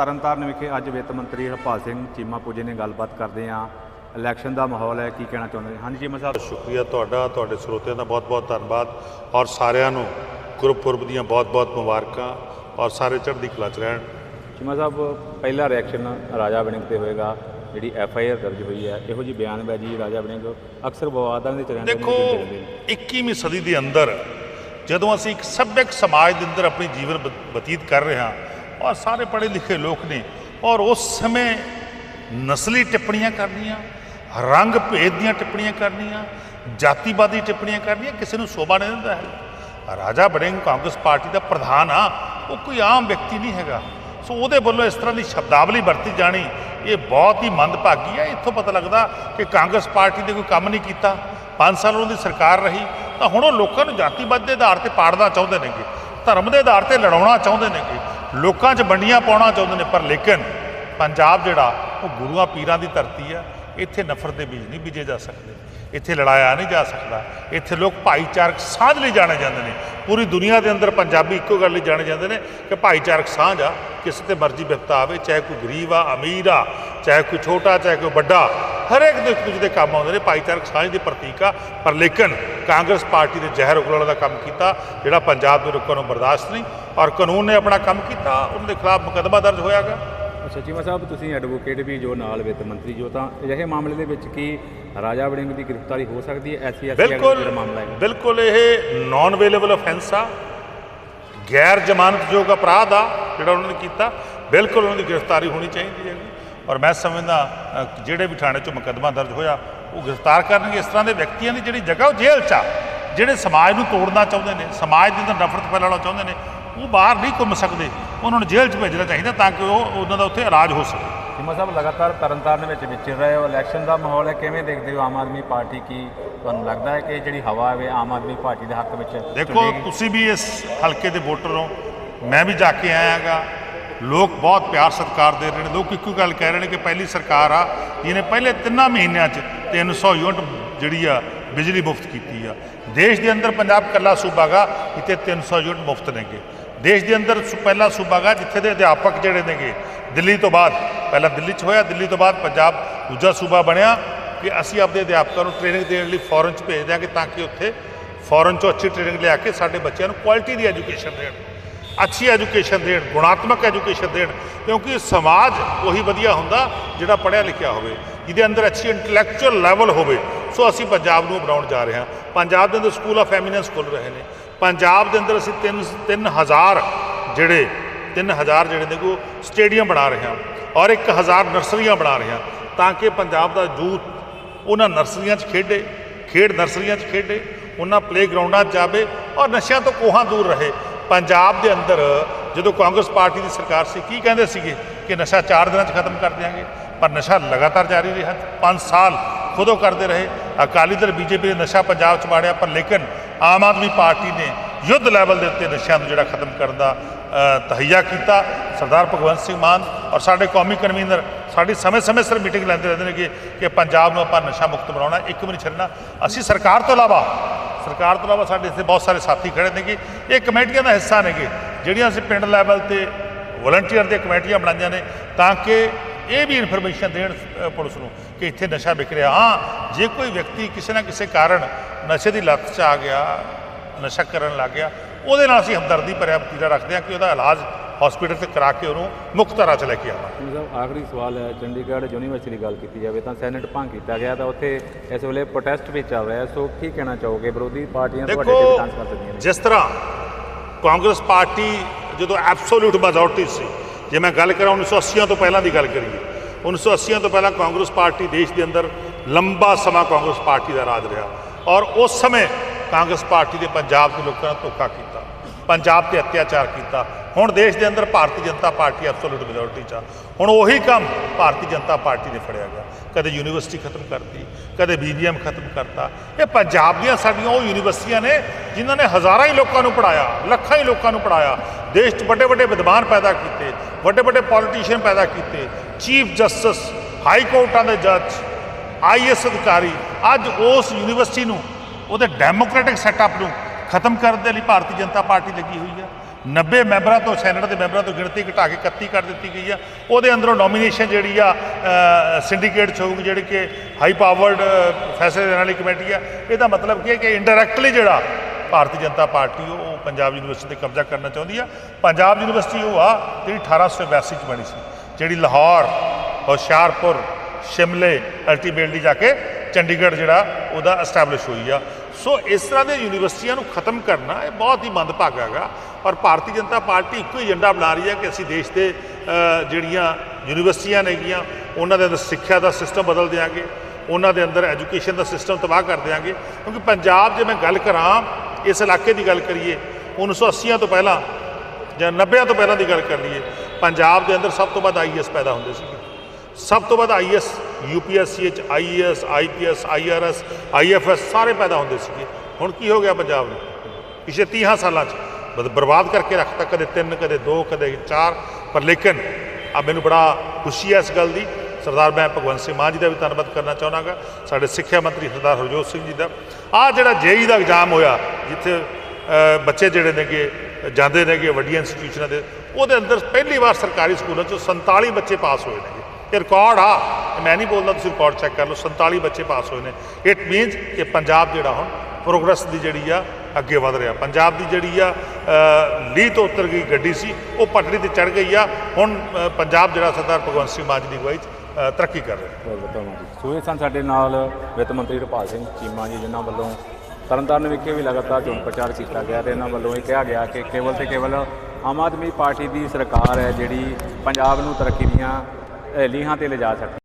ਤਰਨਤਾਰਨ ਵਿਖੇ ਅੱਜ ਵਿੱਤ ਮੰਤਰੀ ਹਰਪਾਲ ਸਿੰਘ ਚੀਮਾ ਪੁੱਜੇ ਨੇ ਗੱਲਬਾਤ ਕਰਦੇ ਆ ਇਲੈਕਸ਼ਨ ਦਾ ਮਾਹੌਲ ਹੈ ਕੀ ਕਹਿਣਾ ਚਾਹੁੰਦੇ ਹਾਂਜੀ ਚੀਮਾ ਸਾਹਿਬ। ਸ਼ੁਕਰੀਆ ਤੁਹਾਡਾ ਤੁਹਾਡੇ ਸਰੋਤਿਆਂ ਦਾ ਬਹੁਤ-ਬਹੁਤ ਧੰਨਵਾਦ ਔਰ ਸਾਰਿਆਂ ਨੂੰ ਗੁਰਪੁਰਬ ਦੀਆਂ ਬਹੁਤ-ਬਹੁਤ ਮੁਬਾਰਕਾਂ ਔਰ ਸਾਰੇ ਚੜ੍ਹਦੀ ਕਲਾ 'ਚ ਰਹਿਣ। ਚੀਮਾ ਸਾਹਿਬ ਪਹਿਲਾ ਰਿਐਕਸ਼ਨ ਰਾਜਾ ਵੜਿੰਗ ਤੇ ਹੋਏਗਾ ਜਿਹੜੀ ਐਫ ਆਈ ਆਰ ਦਰਜ ਹੋਈ ਹੈ। ਇਹੋ ਜੀ ਬਿਆਨਬਾਜ਼ੀ ਰਾਜਾ ਵੜਿੰਗ ਅਕਸਰ ਵਿਵਾਦਾਂ ਦੇ ਚ ਰਹਿੰਦੇ ਦੇਖੋ ਨੇ, ਦਿੰਦੇ ਨੇ। 21ਵੀਂ ਸਦੀ ਦੇ ਅੰਦਰ ਜਦੋਂ ਅਸੀਂ ਇੱਕ ਸੱਭਿਅਕ ਸਮਾਜ ਦੇ ਅੰਦਰ ਆਪਣੀ ਜੀਵਨ ਬਤੀਤ ਕਰ ਰਹੇ ਹਾਂ ਔਰ ਸਾਰੇ ਪੜ੍ਹੇ ਲਿਖੇ ਲੋਕ ਨੇ। ਔਰ ਉਸ ਸਮੇਂ ਨਸਲੀ ਟਿੱਪਣੀਆਂ ਕਰਨੀਆਂ, ਰੰਗ ਭੇਦ ਦੀਆਂ ਟਿੱਪਣੀਆਂ ਕਰਨੀਆਂ, ਜਾਤੀਵਾਦੀ ਟਿੱਪਣੀਆਂ ਕਰਨੀਆਂ, ਕਿਸੇ ਨੂੰ ਸ਼ੋਭਾ ਨਹੀਂ ਦਿੰਦਾ ਹੈ ਰਾਜਾ ਬੜਿੰਗ ਕਾਂਗਰਸ ਪਾਰਟੀ ਦਾ ਪ੍ਰਧਾਨ ਆ, ਉਹ ਕੋਈ ਆਮ ਵਿਅਕਤੀ ਨਹੀਂ ਹੈਗਾ। ਸੋ ਉਹਦੇ ਵੱਲੋਂ ਇਸ ਤਰ੍ਹਾਂ ਦੀ ਸ਼ਬਦਾਵਲੀ ਵਰਤੀ ਜਾਣੀ, ਇਹ ਬਹੁਤ ਹੀ ਮੰਦਭਾਗੀ ਹੈ ਇੱਥੋਂ ਪਤਾ ਲੱਗਦਾ ਕਿ ਕਾਂਗਰਸ ਪਾਰਟੀ ਨੇ ਕੋਈ ਕੰਮ ਨਹੀਂ ਕੀਤਾ। 5 ਸਾਲ ਉਹਨਾਂ ਦੀ ਸਰਕਾਰ ਰਹੀ, ਤਾਂ ਹੁਣ ਉਹ ਲੋਕਾਂ ਨੂੰ ਜਾਤੀਵਾਦ ਦੇ ਆਧਾਰ ਤੇ ਪਾੜਨਾ ਚਾਹੁੰਦੇ ਨੇਗੇ, ਧਰਮ ਦੇ ਆਧਾਰ ਤੇ ਲੜਾਉਣਾ ਚਾਹੁੰਦੇ ਨੇਗੇ। ਲੋਕਾਂ 'ਚ ਵੰਡੀਆਂ ਪਾਉਣਾ ਚਾਹੁੰਦੇ ਨੇ, ਪਰ ਲੇਕਿਨ ਪੰਜਾਬ ਜਿਹੜਾ, ਉਹ ਗੁਰੂਆਂ ਪੀਰਾਂ ਦੀ ਧਰਤੀ ਆ ਇੱਥੇ ਨਫ਼ਰਤ ਦੇ ਬੀਜ ਨਹੀਂ ਬੀਜੇ ਜਾ ਸਕਦੇ। ਇੱਥੇ ਲੜਾਇਆ ਨਹੀਂ ਜਾ ਸਕਦਾ। ਇੱਥੇ ਲੋਕ ਭਾਈਚਾਰਕ ਸਾਂਝ ਲਈ ਜਾਣੇ ਜਾਂਦੇ ਨੇ। ਪੂਰੀ ਦੁਨੀਆ ਦੇ ਅੰਦਰ ਪੰਜਾਬੀ ਇੱਕੋ ਗੱਲ ਲਈ ਜਾਣੇ ਜਾਂਦੇ ਨੇ ਕਿ ਭਾਈਚਾਰਕ ਸਾਂਝ ਆ। ਕਿਸੇ ਤੇ ਮਰਜ਼ੀ ਵਿਪਤਾ ਆਵੇ, ਚਾਹੇ ਕੋਈ ਗਰੀਬ ਆ, ਅਮੀਰ ਆ, ਚਾਹੇ ਕੋਈ ਛੋਟਾ, ਚਾਹੇ ਕੋਈ ਵੱਡਾ। ਹਰੇਕ ਦੇ ਇੱਕ ਦੂਜੇ ਦੇ ਕੰਮ ਆਉਂਦੇ ਨੇ ਭਾਈਚਾਰਕ ਸਾਂਝ ਦੇ ਪ੍ਰਤੀਕ ਆ। ਪਰ ਲੇਕਿਨ ਕਾਂਗਰਸ ਪਾਰਟੀ ਦੇ ਜ਼ਹਿਰ ਉਗਲਣ ਦਾ ਕੰਮ ਕੀਤਾ ਜਿਹੜਾ ਪੰਜਾਬ ਦੇ ਲੋਕਾਂ ਨੂੰ ਬਰਦਾਸ਼ਤ ਨਹੀਂ ਔਰ ਕਾਨੂੰਨ ਨੇ ਆਪਣਾ ਕੰਮ ਕੀਤਾ ਉਹਨਾਂ ਦੇ ਖਿਲਾਫ ਮੁਕੱਦਮਾ ਦਰਜ ਹੋਇਆਗਾ ਅੱਛਾ ਚੀਮਾ ਸਾਹਿਬ ਤੁਸੀਂ ਐਡਵੋਕੇਟ ਵੀ ਜੋ ਨਾਲ ਵਿੱਤ ਮੰਤਰੀ ਜੋ ਤਾਂ ਅਜਿਹੇ ਮਾਮਲੇ ਦੇ ਵਿੱਚ ਕੀ ਰਾਜਾ ਵੜਿੰਗ ਦੀ ਗ੍ਰਿਫਤਾਰੀ ਹੋ ਸਕਦੀ ਹੈ ਐਸੀ ਐਸੀ ਬਿਲਕੁਲ ਜਿਹੜਾ ਮਾਮਲਾ ਹੈ ਬਿਲਕੁਲ ਇਹ ਨਾਨ ਅਵੇਲੇਬਲ ਅਫੈਂਸ ਆ। ਗੈਰ ਜ਼ਮਾਨਤਯੋਗ ਅਪਰਾਧ ਆ ਜਿਹੜਾ ਉਹਨਾਂ ਨੇ ਕੀਤਾ। ਬਿਲਕੁਲ ਉਹਨਾਂ ਦੀ ਗ੍ਰਿਫਤਾਰੀ ਹੋਣੀ ਚਾਹੀਦੀ ਹੈ ਔਰ ਮੈਂ ਸਮਝਦਾ ਜਿਹੜੇ ਵੀ ਥਾਣੇ 'ਚ ਮੁਕੱਦਮਾ ਦਰਜ ਹੋਇਆ ਉਹ ਗ੍ਰਿਫਤਾਰ ਕਰਨਗੇ। ਇਸ ਤਰ੍ਹਾਂ ਦੇ ਵਿਅਕਤੀਆਂ ਦੀ ਜਿਹੜੀ ਜਗ੍ਹਾ ਉਹ ਜੇਲ੍ਹ 'ਚ ਆ। ਜਿਹੜੇ ਸਮਾਜ ਨੂੰ ਤੋੜਨਾ ਚਾਹੁੰਦੇ ਨੇ ਸਮਾਜ ਦੇ ਅੰਦਰ ਨਫ਼ਰਤ ਫੈਲਾਉਣਾ ਚਾਹੁੰਦੇ ਨੇ ਉਹ ਬਾਹਰ ਨਹੀਂ ਘੁੰਮ ਸਕਦੇ। ਉਹਨਾਂ ਨੂੰ ਜੇਲ੍ਹ 'ਚ ਭੇਜਣਾ ਚਾਹੀਦਾ ਤਾਂ ਕਿ ਉਹ ਉਹਨਾਂ ਦਾ ਉੱਥੇ ਇਲਾਜ ਹੋ ਸਕੇ। ਚੀਮਾ ਸਾਹਿਬ ਲਗਾਤਾਰ ਤਰਨਤਾਰਨ ਵਿੱਚ ਵਿਚਰ ਰਹੇ ਹੋ। ਇਲੈਕਸ਼ਨ ਦਾ ਮਾਹੌਲ ਹੈ ਕਿਵੇਂ ਦੇਖਦੇ ਹੋ ਆਮ ਆਦਮੀ ਪਾਰਟੀ ਕੀ ਤੁਹਾਨੂੰ ਲੱਗਦਾ ਹੈ ਕਿ ਜਿਹੜੀ ਹਵਾ ਹੈ ਆਮ ਆਦਮੀ ਪਾਰਟੀ ਦੇ ਹੱਕ ਵਿੱਚ ਦੇਖੋ? ਤੁਸੀਂ ਵੀ ਇਸ ਹਲਕੇ ਦੇ ਵੋਟਰ ਹੋ। ਮੈਂ ਵੀ ਜਾ ਕੇ ਆਇਆਗਾ। ਲੋਕ ਬਹੁਤ ਪਿਆਰ ਸਤਿਕਾਰ ਦੇ ਰਹੇ ਨੇ। ਲੋਕ ਇੱਕੋ ਗੱਲ ਕਹਿ ਰਹੇ ਨੇ ਕਿ ਪਹਿਲੀ ਸਰਕਾਰ ਆ, ਜਿਹਨੇ ਪਹਿਲੇ ਤਿੰਨਾਂ ਮਹੀਨਿਆਂ 'ਚ 300 ਯੂਨਿਟ ਜਿਹੜੀ ਆ, ਬਿਜਲੀ ਮੁਫਤ ਕੀਤੀ ਆ। ਦੇਸ਼ ਦੇ ਅੰਦਰ ਪੰਜਾਬ ਕੱਲਾ ਸੂਬਾ ਗਾ ਜਿੱਥੇ 300 ਯੂਨਿਟ ਮੁਫਤ ਨੇਗੇ। ਦੇਸ਼ ਦੇ ਅੰਦਰ ਸੁ- ਪਹਿਲਾ ਸੂਬਾ ਗਾ, ਜਿੱਥੇ ਦੇ ਅਧਿਆਪਕ ਜਿਹੜੇ ਨੇਗੇ, ਦਿੱਲੀ ਤੋਂ ਬਾਅਦ, ਪਹਿਲਾਂ ਦਿੱਲੀ 'ਚ ਹੋਇਆ, ਦਿੱਲੀ ਤੋਂ ਬਾਅਦ ਪੰਜਾਬ ਦੂਜਾ ਸੂਬਾ ਬਣਿਆ ਕਿ ਅਸੀਂ ਆਪਣੇ ਅਧਿਆਪਕਾਂ ਨੂੰ ਟ੍ਰੇਨਿੰਗ ਦੇਣ ਲਈ ਫੋਰਨ 'ਚ ਭੇਜ ਦਿਆਂਗੇ ਤਾਂ ਕਿ ਉੱਥੇ ਫੋਰਨ 'ਚੋਂ ਅੱਛੀ ਟ੍ਰੇਨਿੰਗ ਲਿਆ ਕੇ ਸਾਡੇ ਬੱਚਿਆਂ ਨੂੰ ਕੁਆਲਿਟੀ ਦੀ ਐਜੂਕੇਸ਼ਨ ਦੇਣ। ਅੱਛੀ ਐਜੂਕੇਸ਼ਨ ਦੇਣ, ਗੁਣਾਤਮਕ ਐਜੂਕੇਸ਼ਨ ਦੇਣ, ਕਿਉਂਕਿ ਸਮਾਜ ਉਹੀ ਵਧੀਆ ਹੁੰਦਾ ਜਿਹੜਾ ਪੜ੍ਹਿਆ ਲਿਖਿਆ ਹੋਵੇ, ਜਿਹਦੇ ਅੰਦਰ ਅੱਛੀ ਇੰਟੈਲੈਕਚੁਅਲ ਲੈਵਲ ਹੋਵੇ। ਸੋ ਅਸੀਂ ਪੰਜਾਬ ਨੂੰ ਬਣਾਉਣ ਜਾ ਰਹੇ ਹਾਂ। ਪੰਜਾਬ ਦੇ ਅੰਦਰ ਸਕੂਲ ਆਫ ਐਮੀਨੈਂਸ ਖੁੱਲ ਰਹੇ ਨੇ। ਪੰਜਾਬ ਦੇ ਅੰਦਰ ਅਸੀਂ 3 3000 ਜਿਹੜੇ 3000 ਜਿਹੜੇ ਨੇ ਉਹ ਸਟੇਡੀਅਮ ਬਣਾ ਰਹੇ ਹਾਂ ਔਰ 1000 ਨਰਸਰੀਆਂ ਬਣਾ ਰਹੇ ਹਾਂ ਤਾਂ ਕਿ ਪੰਜਾਬ ਦਾ ਯੂਥ ਉਹਨਾਂ ਨਰਸਰੀਆਂ 'ਚ ਖੇਡੇ, ਖੇਡ ਨਰਸਰੀਆਂ 'ਚ ਖੇਡੇ, ਉਹਨਾਂ ਪਲੇਗਰਾਉਂਡਾਂ 'ਚ ਜਾਵੇ ਔਰ ਨਸ਼ਿਆਂ ਤੋਂ ਕੋਹਾਂ ਦੂਰ ਰਹੇ। ਪੰਜਾਬ ਦੇ ਅੰਦਰ ਜਦੋਂ ਕਾਂਗਰਸ ਪਾਰਟੀ ਦੀ ਸਰਕਾਰ ਸੀ ਕੀ ਕਹਿੰਦੇ ਸੀਗੇ ਕਿ ਨਸ਼ਾ 4 ਦਿਨਾਂ 'ਚ ਖਤਮ ਕਰ ਦਿਆਂਗੇ? ਪਰ ਨਸ਼ਾ ਲਗਾਤਾਰ ਜਾਰੀ ਰਿਹਾ। 5 ਸਾਲ ਖੁਦੋਂ ਕਰਦੇ ਰਹੇ। ਅਕਾਲੀ ਦਲ ਬੀਜੇਪੀ ਨੇ ਨਸ਼ਾ ਪੰਜਾਬ 'ਚ ਮਾੜਿਆ ਪਰ ਲੇਕਿਨ ਆਮ ਆਦਮੀ ਪਾਰਟੀ ਨੇ ਯੁੱਧ ਲੈਵਲ ਦੇ ਉੱਤੇ ਨਸ਼ਿਆਂ ਨੂੰ ਜਿਹੜਾ ਖਤਮ ਕਰਨ ਦਾ ਅ, ਤਹਈਆ ਕੀਤਾ। ਸਰਦਾਰ ਭਗਵੰਤ ਸਿੰਘ ਮਾਨ ਔਰ ਸਾਡੇ ਕੌਮੀ ਕਨਵੀਨਰ ਸਾਡੀ ਸਮੇਂ-ਸਮੇਂ ਸਿਰ ਮੀਟਿੰਗ ਲੈਂਦੇ ਰਹਿੰਦੇ ਨੇ ਕਿ ਕਿ ਪੰਜਾਬ ਨੂੰ ਆਪਾਂ ਨਸ਼ਾ ਮੁਕਤ ਬਣਾਉਣਾ ਇੱਕ ਵੀ ਨਹੀਂ ਛੱਡਣਾ। ਅਸੀਂ ਸਰਕਾਰ ਤੋਂ ਇਲਾਵਾ ਸਰਕਾਰ ਤੋਂ ਇਲਾਵਾ ਸਾਡੇ ਇੱਥੇ ਬਹੁਤ ਸਾਰੇ ਸਾਥੀ ਖੜੇ ਨੇਗੇ। ਇਹ ਕਮੇਟੀਆਂ ਦਾ ਹਿੱਸਾ ਨੇਗੇ, ਜਿਹੜੀਆਂ ਅਸੀਂ ਪਿੰਡ ਲੈਵਲ ਤੇ ਵਲੰਟੀਅਰ ਦੀਆਂ ਕਮੇਟੀਆਂ ਬਣਾਈਆਂ ਨੇ, ਤਾਂ ਕਿ ਇਹ ਵੀ ਇਨਫੋਰਮੇਸ਼ਨ ਦੇਣ ਪੁਲਿਸ ਨੂੰ ਕਿ ਇੱਥੇ ਨਸ਼ਾ ਵਿਕ ਰਿਹਾ। ਹਾਂ, ਜੇ ਕੋਈ ਵਿਅਕਤੀ ਕਿਸੇ ਨਾ ਕਿਸੇ ਕਾਰਨ ਨਸ਼ੇ ਦੀ ਲੱਤ 'ਚ ਆ ਗਿਆ, ਨਸ਼ਾ ਕਰਨ ਲੱਗ ਗਿਆ, ਉਹਦੇ ਨਾਲ ਅਸੀਂ ਹਮਦਰਦੀ ਭਰਿਆ ਵਤੀਰਾ ਰੱਖਦੇ ਹਾਂ ਕਿ ਉਹਦਾ ਇਲਾਜ ਹਸਪੀਟਲ ਤੇ ਕਰਾ ਕੇ ਉਹਨੂੰ ਮੁਕਤ ਧਾਰਾ 'ਚ ਲੈ ਕੇ ਆਵਾਂ। ਸਾਹਿਬ ਆਖਰੀ ਸਵਾਲ ਹੈ ਚੰਡੀਗੜ੍ਹ ਯੂਨੀਵਰਸਿਟੀ ਦੀ ਗੱਲ ਕੀਤੀ ਜਾਵੇ ਤਾਂ ਸੈਨੇਟ ਭੰਗ ਕੀਤਾ ਗਿਆ ਤਾਂ ਉੱਥੇ ਇਸ ਵੇਲੇ ਪ੍ਰੋਟੈਸਟ ਵੀ ਚੱਲ ਰਿਹਾ ਸੋ ਕੀ ਕਹਿਣਾ ਚਾਹੋਗੇ? ਵਿਰੋਧੀ ਪਾਰਟੀਆਂ ਤੁਹਾਡੇ ਤੇ ਡਾਂਸ ਕਰ ਸਕਦੀਆਂ ਨੇ। ਜਿਸ ਤਰ੍ਹਾਂ ਕਾਂਗਰਸ ਪਾਰਟੀ ਜਦੋਂ ਐਬਸੋਲੂਟ ਮੈਜੋਰਟੀ ਸੀ ਜੇ ਮੈਂ ਗੱਲ ਕਰਾਂ 1980 ਤੋਂ ਪਹਿਲਾਂ ਦੀ ਗੱਲ ਕਰੀਏ 1980 ਤੋਂ ਪਹਿਲਾਂ ਕਾਂਗਰਸ ਪਾਰਟੀ ਦੇਸ਼ ਦੇ ਅੰਦਰ ਲੰਬਾ ਸਮਾਂ ਕਾਂਗਰਸ ਪਾਰਟੀ ਦਾ ਰਾਜ ਰਿਹਾ ਔਰ ਉਸ ਸਮੇਂ ਕਾਂਗਰਸ ਪਾਰਟੀ ਦੇ ਪੰਜਾਬ ਦੇ ਲੋਕਾਂ ਨਾਲ ਧੋਖਾ ਕੀਤਾ। ਪੰਜਾਬ ਤੇ ਅਤਿਆਚਾਰ ਕੀਤਾ। ਹੁਣ ਦੇਸ਼ ਦੇ ਅੰਦਰ Bharatiya Janata party absolute majority 'ਚ ਆ। ਹੁਣ ਉਹੀ ਕੰਮ ਭਾਰਤੀ ਜਨਤਾ ਪਾਰਟੀ ਨੇ ਫੜਿਆ ਗਿਆ। ਕਦੇ ਯੂਨੀਵਰਸਿਟੀ ਖਤਮ ਕਰਤੀ, ਕਦੇ ਬੀਬੀਐਮ ਖਤਮ ਕਰਤਾ। ਇਹ ਪੰਜਾਬ ਦੀਆਂ ਸਾਡੀਆਂ ਉਹ ਯੂਨੀਵਰਸਿਟੀਆਂ ਨੇ ਜਿਨ੍ਹਾਂ ਨੇ ਹਜ਼ਾਰਾਂ ਹੀ ਲੋਕਾਂ ਨੂੰ ਪੜਾਇਆ ਲੱਖਾਂ ਹੀ ਲੋਕਾਂ ਨੂੰ ਪੜਾਇਆ ਦੇਸ਼ 'ਚ ਵੱਡੇ ਵੱਡੇ ਵਿਦਵਾਨ ਪੈਦਾ ਕੀਤੇ, ਵੱਡੇ ਵੱਡੇ ਪੋਲੀਟੀਸ਼ੀਅਨ ਪੈਦਾ ਕੀਤੇ। ਚੀਫ ਜਸਟਿਸ ਹਾਈ ਕੋਰਟਾਂ ਦੇ ਜੱਜ ਆਈਐਸ ਅਧਿਕਾਰੀ ਅੱਜ ਉਸ ਯੂਨੀਵਰਸਿਟੀ ਨੂੰ, ਉਹਦੇ ਡੈਮੋਕ੍ਰੈਟਿਕ ਸੈਟਅਪ ਨੂੰ ਖਤਮ ਕਰਨ ਦੇ ਲਈ ਭਾਰਤੀ ਜਨਤਾ ਪਾਰਟੀ ਲੱਗੀ ਹੋਈ ਆ 90 ਮੈਂਬਰਾਂ ਤੋਂ, ਸੈਨੇਟ ਦੇ ਮੈਂਬਰਾਂ ਤੋਂ ਗਿਣਤੀ ਘਟਾ ਕੇ 31 ਕਰ ਦਿੱਤੀ ਗਈ ਆ ਉਹਦੇ ਅੰਦਰੋਂ ਨੋਮੀਨੇਸ਼ਨ ਜਿਹੜੀ ਆ ਸਿੰਡੀਕੇਟ ਚ ਹੋਊਗੀ, ਜਿਹੜੀ ਕਿ ਹਾਈ ਪਾਵਰਡ ਫੈਸਲੇ ਦੇਣ ਵਾਲੀ ਕਮੇਟੀ ਆ ਇਹਦਾ ਮਤਲਬ ਕੀ ਹੈ ਕਿ ਇੰਡਾਇਰੈਕਟਲੀ ਜਿਹੜਾ ਭਾਰਤੀ ਜਨਤਾ ਪਾਰਟੀ ਉਹ ਉਹ ਪੰਜਾਬ ਯੂਨੀਵਰਸਿਟੀ ਤੇ ਕਬਜ਼ਾ ਕਰਨਾ ਚਾਹੁੰਦੀ ਆ ਪੰਜਾਬ ਯੂਨੀਵਰਸਿਟੀ ਉਹ ਆ, ਜਿਹੜੀ 1882 ਚ ਬਣੀ ਸੀ, ਜਿਹੜੀ ਲਾਹੌਰ, ਹੁਸ਼ਿਆਰਪੁਰ, ਸ਼ਿਮਲੇ, ਅਲਟੀਮੇਟਲੀ ਜਾ ਕੇ ਚੰਡੀਗੜ੍ਹ ਜਿਹੜਾ ਉਹਦਾ ਐਸਟੈਬਲਿਸ਼ ਹੋਈ ਆ। ਸੋ ਇਸ ਤਰ੍ਹਾਂ ਦੇ ਯੂਨੀਵਰਸਿਟੀਆਂ ਨੂੰ ਖਤਮ ਕਰਨਾ ਇਹ ਬਹੁਤ ਹੀ ਮੰਦਭਾਗਾ ਹੈਗਾ ਔਰ ਭਾਰਤੀ ਜਨਤਾ ਪਾਰਟੀ ਇੱਕੋ ਹੀ ਏਜੰਡਾ ਬਣਾ ਰਹੀ ਹੈ ਕਿ ਅਸੀਂ ਦੇਸ਼ ਦੇ ਜਿਹੜੀਆਂ ਯੂਨੀਵਰਸਿਟੀਆਂ ਨੇਗੀਆਂ, ਉਹਨਾਂ ਦੇ ਅੰਦਰ ਸਿੱਖਿਆ ਦਾ ਸਿਸਟਮ ਬਦਲ ਦਿਆਂਗੇ, ਉਹਨਾਂ ਦੇ ਅੰਦਰ ਐਜੂਕੇਸ਼ਨ ਦਾ ਸਿਸਟਮ ਤਬਾਹ ਕਰ ਦਿਆਂਗੇ। ਕਿਉਂਕਿ ਪੰਜਾਬ ਜੇ ਮੈਂ ਗੱਲ ਕਰਾਂ, ਇਸ ਇਲਾਕੇ ਦੀ ਗੱਲ ਕਰੀਏ 1980 ਤੋਂ ਪਹਿਲਾਂ ਜਾਂ 90 ਤੋਂ ਪਹਿਲਾਂ ਦੀ ਗੱਲ ਕਰ ਲਈਏ, ਪੰਜਾਬ ਦੇ ਅੰਦਰ ਸਭ ਤੋਂ ਵੱਧ ਆਈਐਸ ਪੈਦਾ ਹੁੰਦੇ ਸੀਗੇ। ਸਭ ਤੋਂ ਵੱਧ ਆਈਐਸ ਯੂਪੀਐਸਸੀ ਚ ਆਈਐਸ ਆਈਪੀਐਸ ਆਈਆਰਐਸ ਆਈਐਫਐਸ ਸਾਰੇ ਪੈਦਾ ਹੁੰਦੇ ਸੀਗੇ। ਹੁਣ ਕੀ ਹੋ ਗਿਆ ਪੰਜਾਬ ਨੂੰ? ਪਿਛਲੇ 30 ਸਾਲਾਂ ਚ ਬਦ ਬਰਬਾਦ ਕਰਕੇ ਰੱਖਤਾ ਕਦੇ ਤਿੰਨ, ਕਦੇ ਦੋ, ਕਦੇ ਚਾਰ, ਪਰ ਲੇਕਿਨ ਆ ਮੈਨੂੰ ਬੜਾ ਖੁਸ਼ੀ ਹੈ ਇਸ ਗੱਲ ਦੀ। ਸਰਦਾਰ, ਮੈਂ ਭਗਵੰਤ ਸਿੰਘ ਮਾਨ ਜੀ ਦਾ ਵੀ ਧੰਨਵਾਦ ਕਰਨਾ ਚਾਹੁੰਦਾਗਾ ਸਾਡੇ ਸਿੱਖਿਆ ਮੰਤਰੀ ਸਰਦਾਰ ਹਰਜੋਤ ਸਿੰਘ ਜੀ ਦਾ। ਆ ਜਿਹੜਾ ਜੇਈ ਦਾ ਐਗਜ਼ਾਮ ਹੋਇਆ, ਜਿੱਥੇ ਬੱਚੇ ਜਿਹੜੇ ਨੇਗੇ, ਜਾਂਦੇ ਨੇਗੇ ਵੱਡੀਆਂ ਇੰਸਟੀਟਿਊਸ਼ਨਾਂ ਦੇ, ਉਹਦੇ ਅੰਦਰ ਪਹਿਲੀ ਵਾਰ ਸਰਕਾਰੀ ਸਕੂਲਾਂ ਚੋਂ 47 ਬੱਚੇ ਪਾਸ ਹੋਏ ਨੇਗੇ। ਇਹ ਰਿਕਾਰਡ ਆ। ਮੈਂ ਨਹੀਂ ਬੋਲਦਾ, ਤੁਸੀਂ ਰਿਕਾਰਡ ਚੈੱਕ ਕਰ ਲਓ। 47 ਬੱਚੇ ਪਾਸ ਹੋਏ ਨੇ। ਇਟ ਮੀਨਸ ਕਿ ਪੰਜਾਬ ਜਿਹੜਾ ਹੁਣ ਪ੍ਰੋਗਰੈਸ ਦੀ ਜਿਹੜੀ ਆ, ਅੱਗੇ ਵਧ ਰਿਹਾ। ਪੰਜਾਬ ਦੀ ਜਿਹੜੀ ਆ ਲੀਹ ਤੋਂ ਉਤਰ ਗਈ ਗੱਡੀ ਸੀ, ਉਹ ਪਟੜੀ ਤੇ ਚੜ ਗਈ ਆ। ਹੁਣ ਪੰਜਾਬ ਜਿਹੜਾ ਸਰਦਾਰ ਭਗਵੰਤ ਸਿੰਘ ਮਾਨ ਦੀ ਅਗਵਾਈ 'ਚ ਤਰੱਕੀ ਕਰ ਰਿਹਾ। ਜੀ। ਸੋ ਇਹ ਸਨ ਸਾਡੇ ਨਾਲ ਵਿੱਤ ਮੰਤਰੀ ਹਰਪਾਲ ਸਿੰਘ ਚੀਮਾ ਜੀ, ਜਿਨ੍ਹਾਂ ਵੱਲੋਂ ਤਰਨਤਾਰਨ ਵਿਖੇ ਵੀ ਲਗਾਤਾਰ ਚੋਣ ਪ੍ਰਚਾਰ ਕੀਤਾ ਗਿਆ ਤੇ ਇਹਨਾਂ ਵੱਲੋਂ ਇਹ ਕਿਹਾ ਗਿਆ ਕਿ ਕੇਵਲ ਤੇ ਕੇਵਲ ਆਮ ਆਦਮੀ ਪਾਰਟੀ ਦੀ ਸਰਕਾਰ ਹੈ ਜਿਹੜੀ ਪੰਜਾਬ ਨੂੰ ਤਰੱਕੀ ਦੀਆਂ ਲੀਹਾਂ ਤੇ ਲਿਜਾ ਸਕਦੀ